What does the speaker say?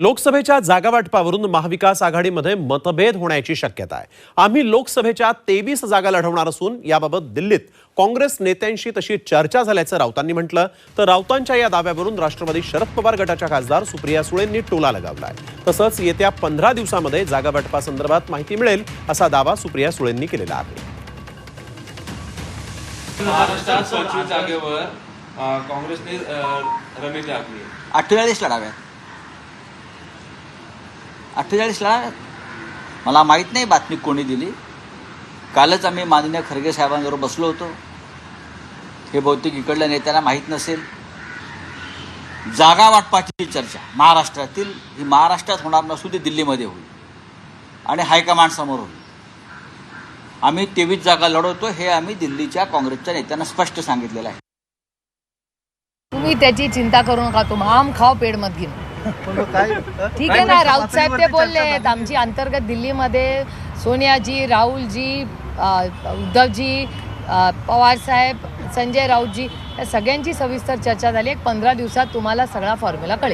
लोकसभेच्या जागावाटपावरून महाविकास आघाडीमध्ये मतभेद होण्याची शक्यता आहे. आम्ही लोकसभेच्या तेवीस जागा लढवणार असून याबाबत दिल्लीत काँग्रेस नेत्यांशी तशी चर्चा झाल्याचं राऊतांनी म्हटलं. तर राऊतांच्या या दाव्यावरून राष्ट्रवादी शरद पवार गटाच्या खासदार सुप्रिया सुळेंनी टोला लगावलाय तसंच येत्या पंधरा दिवसामध्ये जागावाटपासंदर्भात माहिती मिळेल असा दावा सुप्रिया सुळेंनी केलेला आहे. महाराष्ट्रात जागेवर काँग्रेसने रमेश दाखवली अठ्ठेचाळीस अठ्ठेचाळीसला मला माहीत नाही बातमी कोणी दिली. कालच आम्ही माननीय खरगे साहेबांबरोबर बसलो होतो. हे बहुतेक इकडल्या नेत्याला माहीत नसेल. जागा वाटपाची चर्चा. महाराष्ट्रातील ही महाराष्ट्रात होणार नसून ती दिल्लीमध्ये होईल. आणि हायकमांडसमोर होईल. आम्ही तेवीस जागा लढवतो हे आम्ही दिल्लीच्या काँग्रेसच्या नेत्यांना स्पष्ट सांगितलेलं आहे. तुम्ही त्याची चिंता करू नका तुम आम खाव पेड मत घेऊन. ठीक आहे ना राऊत साहेब ते बोलले आहेत आमची अंतर्गत दिल्लीमध्ये सोनियाजी राहुलजी उद्धवजी पवार साहेब संजय राऊतजी या सगळ्यांची सविस्तर चर्चा झाली. एक पंधरा दिवसात तुम्हाला सगळा फॉर्म्युला कळेल.